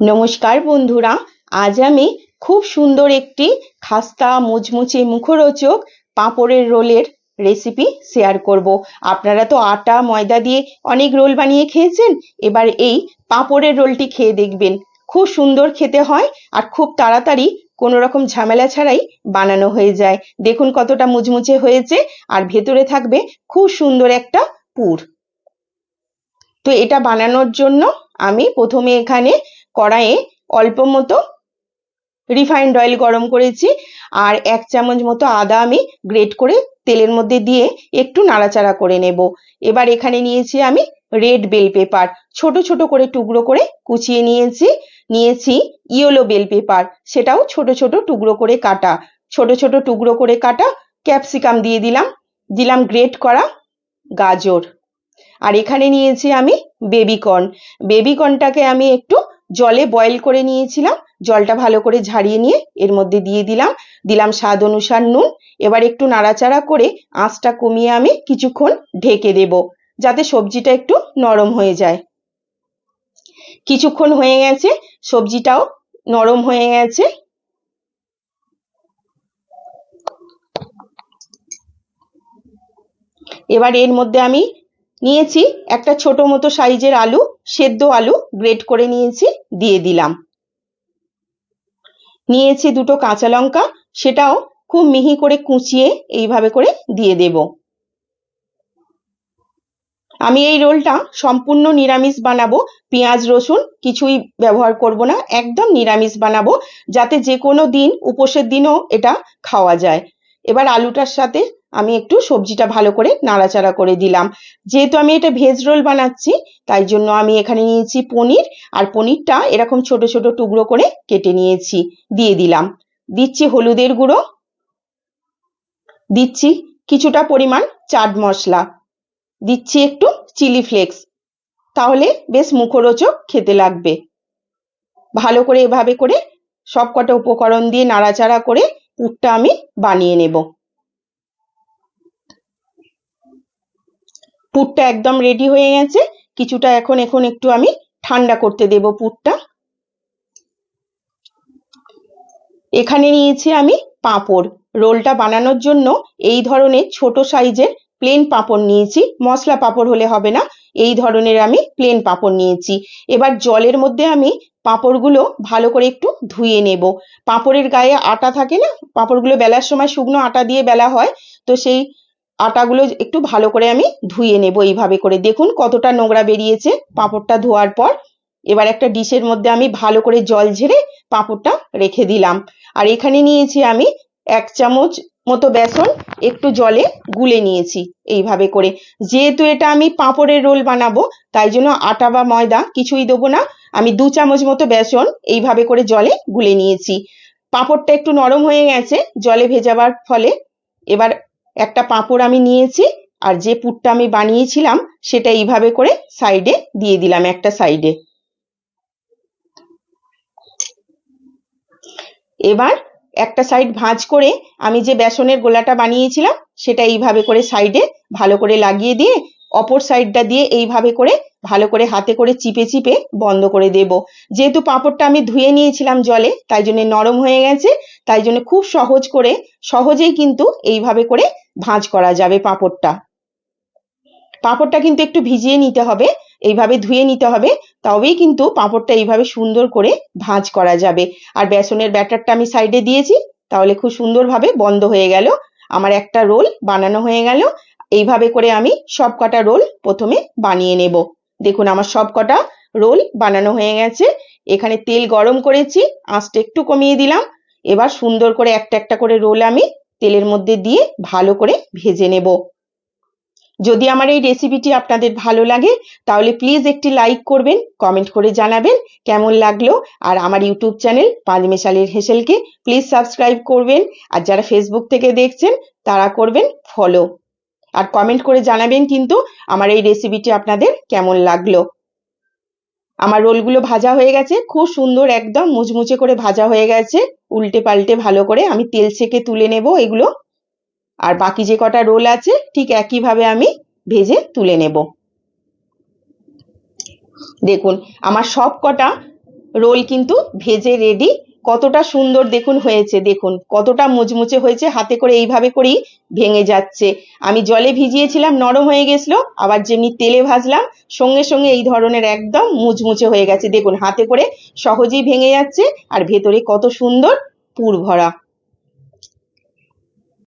নমস্কার বন্ধুরা, আজ আমি খুব সুন্দর একটি খাস্তা মুচমুচে মুখরোচক পাঁপড়ের রোলের রেসিপি শেয়ার করব। আপনারা তো আটা, ময়দা দিয়ে অনেক রোল বানিয়ে খেয়েছেন, এবার এই পাঁপড়ের রোলটি খেয়ে দেখবেন। খুব সুন্দর খেতে হয় আর খুব তাড়াতাড়ি কোনো রকম ঝামেলা ছাড়াই বানানো হয়ে যায়। দেখুন কতটা মুচমুচে হয়েছে আর ভেতরে থাকবে খুব সুন্দর একটা পুর। তো এটা বানানোর জন্য আমি প্রথমে এখানে কড়াইয়ে অল্প মতো রিফাইন্ড অয়েল গরম করেছি আর এক চামচ মতো আদা আমি গ্রেট করে তেলের মধ্যে দিয়ে একটু নাড়াচাড়া করে নেব। এবার এখানে নিয়েছি আমি রেড বেল পেপার ছোট ছোট করে টুকরো করে কুচিয়ে নিয়েছি। নিয়েছি ইয়েলো বেল পেপার সেটাও ছোট ছোট টুকরো করে কাটা। ছোট ছোট টুকরো করে কাটা। ক্যাপসিকাম দিয়ে দিলাম। দিলাম গ্রেট করা গাজর। আর এখানে নিয়েছি আমি বেবিকর্ন বেবিকর্নটাকে আমি একটু জলে বয়েল করে নিয়েছিলাম। জলটা ভালো করে ঝাড়িয়ে নিয়ে এর মধ্যে দিয়ে দিলাম। দিলাম স্বাদ অনুসার নুন। এবার একটু নাড়াচাড়া করে আঁচটা কমিয়ে আমি কিছুক্ষণ ঢেকে দেব, যাতে সবজিটা একটু নরম হয়ে যায়। কিছুক্ষণ হয়ে গেছে, সবজিটাও নরম হয়ে গেছে। এবার এর মধ্যে আমি নিয়েছি, একটা ছোট মতো সাইজের আলু, সেদ্ধ আলু গ্রেট করে নিয়েছি, দিয়ে দিলাম। নিয়েছি দুটো কাঁচা লঙ্কা, সেটাও খুব মিহি করে কুচিয়ে এইভাবে করে দিয়ে দেব। আমি এই রোলটা সম্পূর্ণ নিরামিষ বানাবো, পেঁয়াজ, রসুন কিছুই ব্যবহার করব না, একদম নিরামিষ বানাবো, যাতে যে কোনো দিন, উপোসের দিনও এটা খাওয়া যায়। এবার আলুটার সাথে আমি একটু সবজিটা ভালো করে নাড়াচাড়া করে দিলাম। যেহেতু আমি এটা ভেজ রোল বানাচ্ছি, তাই জন্য আমি এখানে নিয়েছি পনির আর পনিরটা এরকম ছোট ছোট টুকরো করে কেটে নিয়েছি, দিয়ে দিলাম। দিচ্ছি হলুদের গুঁড়ো। দিচ্ছি কিছুটা পরিমাণ চাট মশলা। দিচ্ছি একটু চিলি ফ্লেক্স। তাহলে বেশ মুখরোচক খেতে লাগবে। ভালো করে এভাবে করে সব কটা উপকরণ দিয়ে নাড়াচাড়া করে পুরটা আমি বানিয়ে নেব। পুরটা একদম রেডি হয়ে গেছে। কিছুটা এখন এখন একটু আমি ঠান্ডা করতে দেব পুরটা। এখানে নিয়েছি আমি পাঁপড়। রোলটা বানানোর জন্য এই ধরনের ছোট সাইজের প্লেন পাঁপড় নিয়েছি। মশলা পাঁপড় হলে হবে না। এই ধরনের আমি প্লেন পাঁপড় নিয়েছি। এবার জলের মধ্যে আমি পাঁপড়গুলো ভালো করে একটু ধুয়ে নেব। পাঁপড়ের গায়ে আটা থাকে না, পাঁপড়গুলো বেলার সময় শুকনো আটা দিয়ে বেলা হয়, তো সেই আটাগুলো একটু ভালো করে আমি ধুয়ে নেব এইভাবে করে। দেখুন কতটা নোংরা বেরিয়েছে পাঁপড়টা ধোয়ার পর। এবার একটা ডিশের মধ্যে আমি ভালো করে জল ঝেড়ে পাঁপড়টা রেখে দিলাম। আর এখানে নিয়েছি আমি এক চামচ মতো বেসন একটু জলে গুলে নিয়েছি এইভাবে করে। যেহেতু এটা আমি পাঁপড়ের রোল বানাবো, তাই জন্য আটা বা ময়দা কিছুই দেবো না। আমি দু চামচ মতো বেসন এইভাবে করে জলে গুলে নিয়েছি। পাঁপড়টা একটু নরম হয়ে গেছে, জলে ভেজাবার ফলে। এবার একটা পাঁপড় আমি নিয়েছি, আর যে পুরটা আমি বানিয়েছিলাম, সেটা এইভাবে করে সাইডে দিয়ে দিলাম একটা সাইডে। এবার একটা সাইড ভাঁজ করে আমি যে বেসনের গোলাটা বানিয়েছিলাম, সেটা এইভাবে করে সাইডে ভালো করে লাগিয়ে দিয়ে, অপর সাইডটা দিয়ে এইভাবে করে ভালো করে হাতে করে চিপে চিপে বন্ধ করে দেব। যেহেতু পাঁপড়টা আমি ধুয়ে নিয়েছিলাম জলে, তাই জন্য নরম হয়ে গেছে, তাই জন্য খুব সহজ করে, সহজেই কিন্তু এইভাবে করে ভাঁজ করা যাবে পাঁপড়টা। পাঁপড়টা কিন্তু একটু ভিজিয়ে নিতে হবে, এইভাবে ধুয়ে নিতে হবে, তবেই কিন্তু পাঁপড়টা এইভাবে সুন্দর করে ভাঁজ করা যাবে। আর বেসনের ব্যাটারটা আমি সাইডে দিয়েছি, তাহলে খুব সুন্দরভাবে বন্ধ হয়ে গেল। আমার একটা রোল বানানো হয়ে গেল, এইভাবে করে আমি সব কটা রোল প্রথমে বানিয়ে নেব। দেখুন আমার সব কটা রোল বানানো হয়ে গেছে, এখানে তেল গরম করেছি, আঁচটা একটু কমিয়ে দিলাম, এবার সুন্দর করে একটা একটা করে রোল আমি তেলের মধ্যে দিয়ে ভালো করে ভেজে নেব। যদি আমার এই রেসিপিটি আপনাদের ভালো লাগে, তাহলে প্লিজ একটি লাইক করবেন কমেন্ট করে জানাবেন কেমন লাগল। আর আমার ইউটিউব চ্যানেল পাঁচমেশালের হেসেলকে প্লিজ সাবস্ক্রাইব করবেন। আর যারা ফেসবুক থেকে দেখছেন, তারা করবেন ফলো আর কমেন্ট করে জানাবেন কিন্তু আমার এই রেসিপিটি আপনাদের কেমন লাগল। আমার রোলগুলো ভাজা হয়ে গেছে, খুব সুন্দর একদম মুচমুচে করে ভাজা হয়ে গেছে। উল্টে পাল্টে ভালো করে আমি তেল ছেঁকে তুলে নেব এগুলো। আর বাকি যে কটা রোল আছে, ঠিক একইভাবে আমি ভেজে তুলে নেব। দেখুন, আমার সব কটা রোল কিন্তু ভেজে রেডি কতটা সুন্দর দেখুন হয়েছে, দেখুন, কতটা মুচমুচে হয়েছে, হাতে করে এইভাবে করেই ভেঙে যাচ্ছে। আমি জলে ভিজিয়েছিলাম, নরম হয়ে গেছিল, আবার যেমনি তেলে ভাজলাম, সঙ্গে সঙ্গে এই ধরনের একদম মুচমুচে হয়ে গেছে। দেখুন, হাতে করে সহজেই ভেঙে যাচ্ছে, আর ভেতরে কত সুন্দর পুর ভরা